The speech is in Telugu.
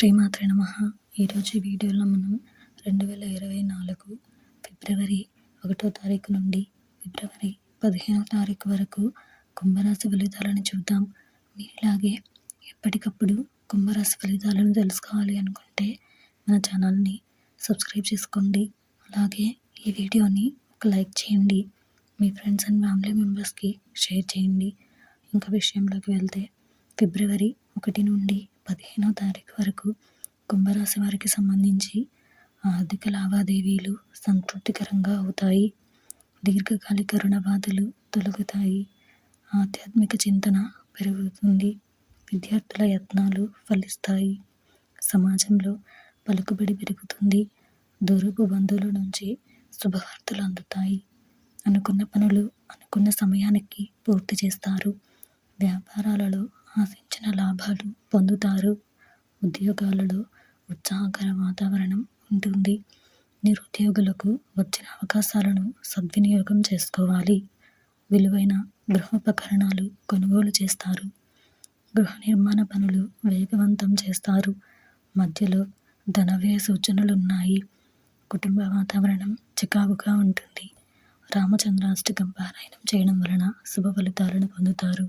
శ్రీమాత్రే నమ. ఈరోజు వీడియోలో మనం రెండు వేల ఇరవై నాలుగు ఫిబ్రవరి ఒకటో తారీఖు నుండి ఫిబ్రవరి పదిహేనో తారీఖు వరకు కుంభరాశి ఫలితాలను చూద్దాం. మీలాగే ఎప్పటికప్పుడు కుంభరాశి ఫలితాలను తెలుసుకోవాలి అనుకుంటే మన ఛానల్ని సబ్స్క్రైబ్ చేసుకోండి. అలాగే ఈ వీడియోని ఒక లైక్ చేయండి. మీ ఫ్రెండ్స్ అండ్ ఫ్యామిలీ మెంబర్స్కి షేర్ చేయండి. ఇంకా విషయంలోకి వెళ్తే ఫిబ్రవరి ఒకటి నుండి పదిహేనో తారీఖు వరకు కుంభరాశి వారికి సంబంధించి ఆర్థిక లావాదేవీలు సంతృప్తికరంగా అవుతాయి. దీర్ఘకాలిక రుణ బాధలు తొలగుతాయి. ఆధ్యాత్మిక చింతన పెరుగుతుంది. విద్యార్థుల యత్నాలు ఫలిస్తాయి. సమాజంలో పలుకుబడి పెరుగుతుంది. దూరపు బంధువుల నుంచి శుభవార్తలు అందుతాయి. అనుకున్న పనులు అనుకున్న సమయానికి పూర్తి చేస్తారు. వ్యాపారాలలో ఆశించిన లాభాలు పొందుతారు. ఉద్యోగాలలో ఉత్సాహకర వాతావరణం ఉంటుంది. నిరుద్యోగులకు వచ్చిన అవకాశాలను సద్వినియోగం చేసుకోవాలి. విలువైన గృహోపకరణాలు కొనుగోలు చేస్తారు. గృహ నిర్మాణ పనులు వేగవంతం చేస్తారు. మధ్యలో ధనవ్యయ సూచనలు ఉన్నాయి కుటుంబ వాతావరణం చికాకుగా ఉంటుంది. రామచంద్రాష్టకం పారాయణం చేయడం వలన శుభ ఫలితాలను పొందుతారు.